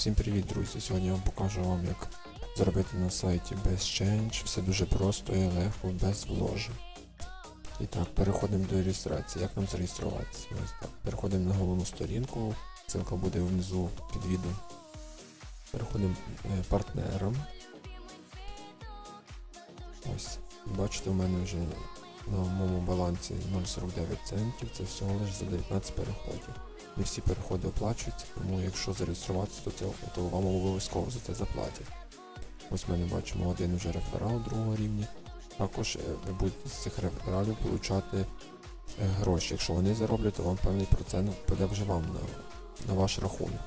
Всім привіт, друзі! Сьогодні я вам покажу вам, як зробити на сайті без Change. Все дуже просто і легко, без вложень. І так, переходимо до реєстрації. Як нам зареєструватися? Ось так. Переходимо на головну сторінку, ссылка буде внизу під відео. Переходимо е, партнером. Ось. Бачите, у мене вже на моєму балансі 0,49 центів, це всього лише за 19 переходів. Не всі переходи оплачуються, тому якщо зареєструватися, то, це, то вам обов'язково за це заплатять. Ось ми не бачимо один вже реферал другого рівня. Також е, ви будете з цих рефералів получати е, гроші. Якщо вони зароблять, то вам певний процент піде вже вам на, на ваш рахунок.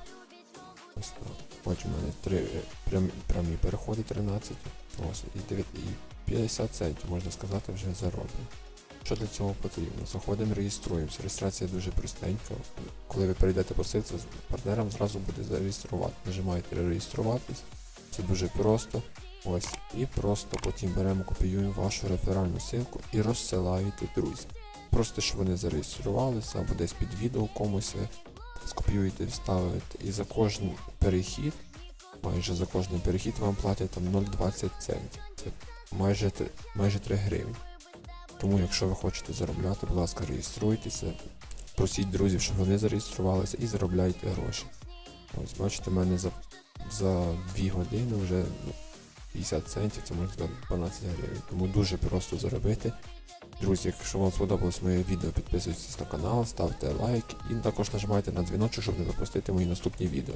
Ось так. Бачимо, у мене три е, прямі, прямі переходи 13. Ось, і, 9, і 50 центів, можна сказати, вже зароблено. Що для цього потрібно? Заходимо, реєструємося. Реєстрація дуже простенька. Коли ви перейдете по силці, партнерам зразу буде зареєструвати. Нажимаєте реєструватись. Це дуже просто. Ось. І просто потім беремо, копіюємо вашу реферальну ссылку і розсилаєте друзям. Просто щоб вони зареєструвалися або десь під відео комусь скопіюєте, вставите. І за кожен перехід, майже за кожен перехід вам платять там 0,20 центів. Це майже, три- майже 3 гривні. Тому, якщо ви хочете заробляти, будь ласка, реєструйтеся, просіть друзів, щоб вони зареєструвалися і заробляйте гроші. Ось, бачите, в мене за, за 2 години вже ну, 50 центів, це можна сказати 12 гривень. Тому дуже просто заробити. Друзі, якщо вам сподобалось моє відео, підписуйтесь на канал, ставте лайк і також нажимайте на дзвіночок, щоб не пропустити мої наступні відео.